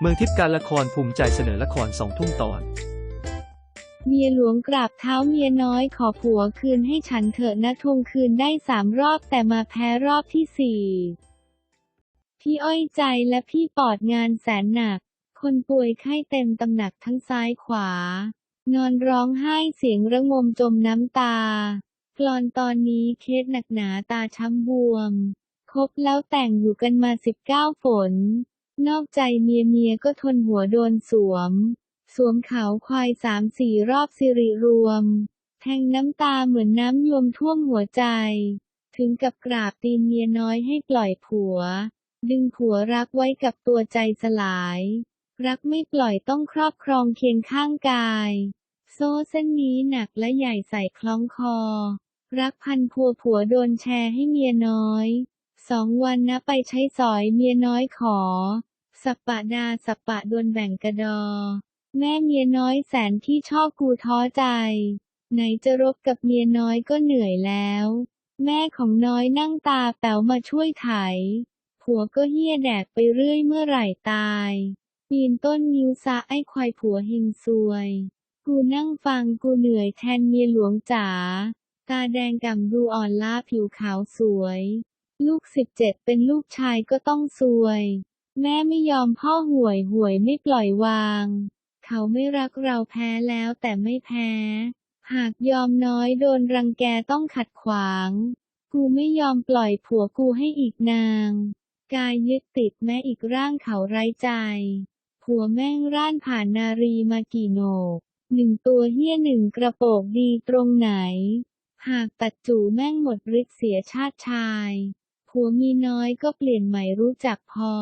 เมืองทิพย์การละครภูมิใจเสนอละครสองทุ่มตอน เมียหลวงกราบเท้าเมียน้อยขอผัวคืนให้ฉันเถอะนะทวงคืนได้สามรอบแต่มาแพ้รอบที่สี่พี่อ้อยใจและพี่ปอดงานแสนหนัก คนป่วยไข้เต็มตำหนักทั้งซ้ายขวา นอนร้องไห้เสียงระงมจมน้ำตากลอนตอนนี้เคสหนักหนาตาช้ำบวม คบแล้วแต่งอยู่กันมาสิบเก้าฝน นอกใจเมียเมียก็ทนหัวโดนสวม สวมเขาควายสามสี่รอบสิริรวม แทงน้ำตาเหมือนน้ำยวมท่วมหัวใจ ถึงกับกราบตีนเมียน้อยให้ปล่อยผัว ดึงผัวรักไว้กับตัวใจสลาย รักไม่ปล่อยต้องครอบครองเคียงข้างกาย โซ่เส้นนี้หนักและใหญ่ใส่คล้องคอ รักพันผัวผัวโดนแชร์ให้เมียน้อย สองวันนะไปใช้สอยเมียน้อยขอ สัปปะดาสัปปะดวนแบ่งกระดอ แม่เมียน้อยแสนที่ชอบกูท้อใจ ไหนจะรบกับเมียน้อยก็เหนื่อยแล้ว แม่ของน้อยนั่งตาแป๋วมาช่วยไถ ผัวก็เฮี้ยแดกไปเรื่อยเมื่อไหร่ตายปีนต้นนิ้วซะไอ้ควายผัวเฮงซวย กูนั่งฟังกูเหนื่อยแทนเมียหลวงจ๋า ตาแดงก่ำดูอ่อนล้าผิวขาวสวย ลูกสิบเจ็ดเป็นลูกชายก็ต้องซวย แม่ไม่ยอมพ่อห่วยห่วยไม่ปล่อยวาง เขาไม่รักเราแพ้แล้วแต่ไม่แพ้ หากยอมน้อยโดนรังแกต้องขัดขวาง กูไม่ยอมปล่อยผัวกูให้อีกนาง กายยึดติดแม้อีกร่างเขาไร้ใจ ผัวแม่งร่านผ่านนารีมากี่โหนกหนึ่งตัวเฮี้ยหนึ่งกระโปกดีตรงไหน หากตัดจู่แม่งหมดฤทธิ์เสียชาติชาย ผัวมีน้อยก็เปลี่ยนใหม่รู้จักพอ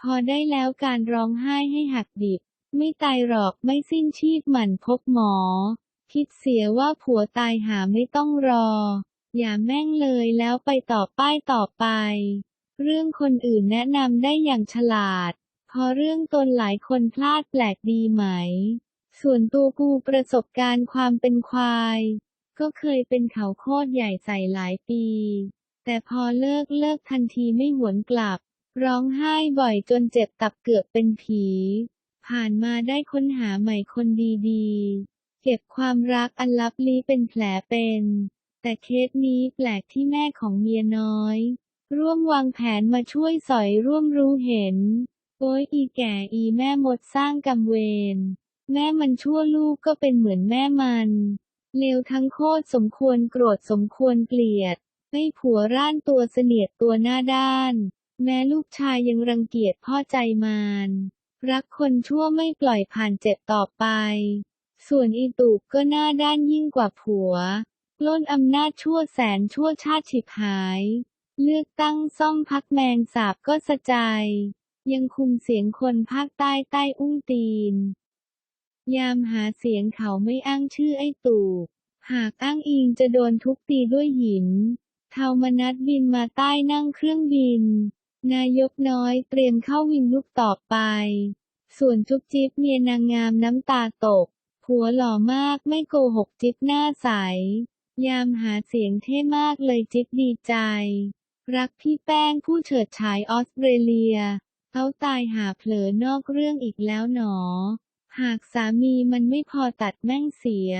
พอได้แล้วการร้องไห้ให้หักดิบ ไม่ตายหรอกไม่สิ้นชีพหมั่นพบหมอ คิดเสียว่าผัวตายหาไม่ต้องรอ อย่าแม่งเลยแล้วไปต่อป้ายต่อไป เรื่องคนอื่นแนะนำได้อย่างฉลาด พอเรื่องตนหลายคนพลาดแปลกดีไหม ส่วนตัวกูประสบการณ์ความเป็นควาย ก็เคยเป็นเขาโคตรใหญ่ใส่หลายปี แต่พอเลิกเลิกทันทีไม่หวนกลับ ร้องไห้บ่อยจนเจ็บตับเกือบเป็นผี ผ่านมาได้ค้นหาใหม่คนดีๆ เก็บความรักอันลับลี้เป็นแผลเป็น แต่เคสนี้แปลกที่แม่ของเมียน้อย ร่วมวางแผนมาช่วยสอยร่วมรู้เห็น โอ้ยอีแก่อีแม่มดสร้างกรรมเวร แม่มันชั่วลูกก็เป็นเหมือนแม่มันเลวทั้งโคตรสมควรโกรธสมควรเกลียด ให้ผัวร่านตัวเสนียดตัวหน้าด้าน แม้ลูกชายยังรังเกียจพ่อใจมารรักคนชั่วไม่ปล่อยผ่านเจ็บต่อไป ส่วนอีตูบก็หน้าด้านยิ่งกว่าผัวปล้นอำนาจชั่วแสนชั่วชาติฉิบหาย เลือกตั้งซ่องพักแมงสาบก็สะใจ ยังคุมเสียงคนภาคใต้ใต้อุ้งตีน ยามหาเสียงเขาไม่อ้างชื่อไอ้ตู่หากอ้างอิงจะโดนทุบตีด้วยหินเทามนัดบินมาใต้นั่งเครื่องบิน นายกน้อยเตรียมเข้าวินลูกต่อไป ส่วนจุ๊บจิ๊บเมียนางงามน้ำตาตก ผัวหล่อมากไม่โกหกจิ๊บหน้าใส ยามหาเสียงเท่มากเลยจิ๊บดีใจ รักพี่แป้งผู้เฉิดฉายออสเตรเลีย เขาตายหาเผลอนอกเรื่องอีกแล้วหนอ หากสามีมันไม่พอตัดแม่งเสีย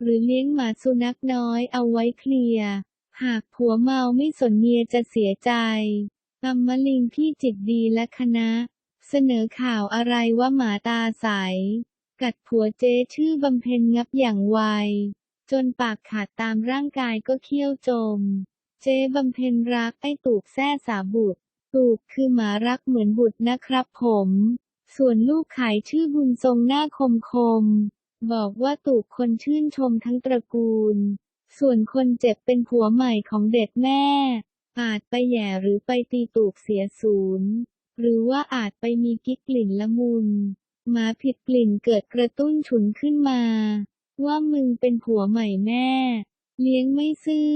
หรือเลี้ยงหมาสุนัขน้อยเอาไว้เคลียร์หากผัวเมาไม่สนเมียจะเสียใจ อำมลิงพี่จิตดีและคณะ เสนอข่าวอะไรว่าหมาตาใส กัดผัวเจ๊ชื่อบำเพ็ญงับอย่างไว จนปากขาดตามร่างกายก็เคี้ยวจม เจ๊บำเพ็ญรักไอ้ตูบแซ่สาบุตร ตูบคือหมารักเหมือนบุตรนะครับผม ส่วนลูกขายชื่อบุญทรงหน้าคมคม บอกว่าตูบคนชื่นชมทั้งตระกูล ส่วนคนเจ็บเป็นผัวใหม่ของเด็ดแม่ อาจไปแย่หรือไปตีตูบเสียศูนย์ หรือว่าอาจไปมีกิ๊กกลิ่นละมุนหมาผิดกลิ่นเกิดกระตุ้นฉุนขึ้นมา ว่ามึงเป็นผัวใหม่แม่เลี้ยงไม่ซื่อ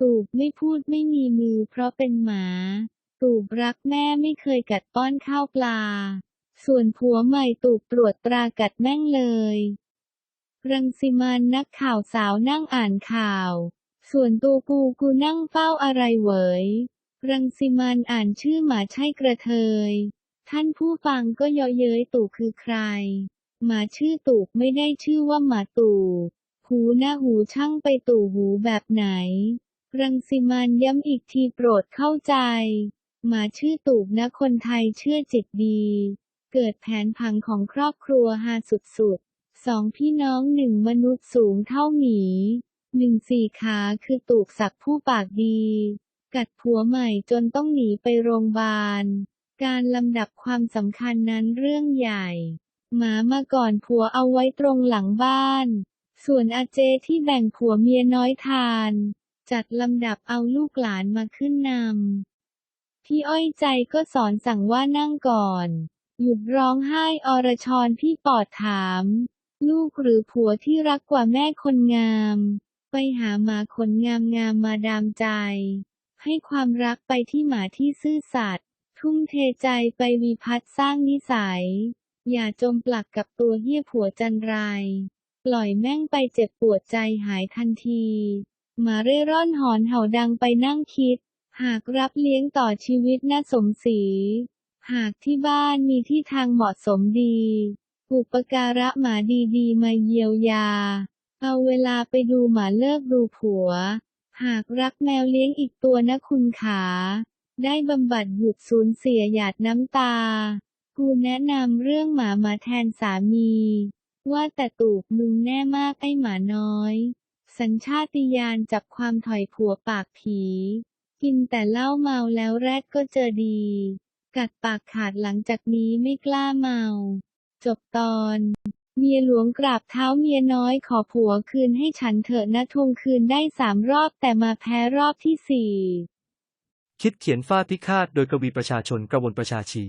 ตูบไม่พูดไม่มีมือเพราะเป็นหมา ตูบรักแม่ไม่เคยกัดป้อนข้าวปลา ส่วนผัวใหม่ตูบตรวจตรากัดแม่งเลย รังสิมันนักข่าวสาวนั่งอ่านข่าว ส่วนตัวกูกูนั่งเฝ้าอะไรเหวยรังสิมันอ่านชื่อหมาใช่กระเทย ท่านผู้ฟังก็เยาะเย้ยตู่คือใคร หมาชื่อตู่ไม่ได้ชื่อว่าหมาตู่หูหน้าหูช่างไปตู่หูแบบไหน รังสิมันย้ำอีกทีโปรดเข้าใจ หมาชื่อตู่นะคนไทยเชื่อจิตดี เกิดแผนผังของครอบครัวฮาสุดๆสองพี่น้องหนึ่งมนุษย์สูงเท่าหมี หนึ่งสี่ขาคือตูกศักผู้ปากดี กัดผัวใหม่จนต้องหนีไปโรงพยาบาล การลำดับความสำคัญนั้นเรื่องใหญ่ หมามาก่อนผัวเอาไว้ตรงหลังบ้าน ส่วนอาเจที่แบ่งผัวเมียน้อยทาน จัดลำดับเอาลูกหลานมาขึ้นนำ พี่อ้อยใจก็สอนสั่งว่านั่งก่อน หยุดร้องไห้อรชรพี่ปอดถาม ลูกหรือผัวที่รักกว่าแม่คนงาม ไปหาหมาขนงามงามมาดามใจ ให้ความรักไปที่หมาที่ซื่อสัตย์ทุ่มเทใจไปวิพัฒน์สร้างนิสัย อย่าจมปลักกับตัวเหี้ยผัวจันไร ปล่อยแม่งไปเจ็บปวดใจหายทันทีหมาเร่ร่อนหอนเห่าดังไปนั่งคิด หากรับเลี้ยงต่อชีวิตน่าสมศรีหากที่บ้านมีที่ทางเหมาะสมดี อุปการะหมาดีๆมาเยียวยา เอาเวลาไปดูหมาเลิกดูผัว หากรักแมวเลี้ยงอีกตัวนะคุณขา ได้บำบัดหยุดสูญเสียหยาดน้ำตา กูแนะนำเรื่องหมามาแทนสามี ว่าแต่ตูบมึงแน่มากไอ้หมาน้อย สัญชาติญาณจับความถอยผัวปากผี กินแต่เหล้าเมาแล้วแรดก็เจอดี กัดปากขาดหลังจากนี้ไม่กล้าเมา จบตอน เมียหลวงกราบเท้าเมียน้อยขอผัวคืนให้ฉันเถอะนะทวงคืนได้สามรอบแต่มาแพ้รอบที่สี่คิดเขียนฟาดพิฆาตโดยกวีประชาชนกระวนประชาชี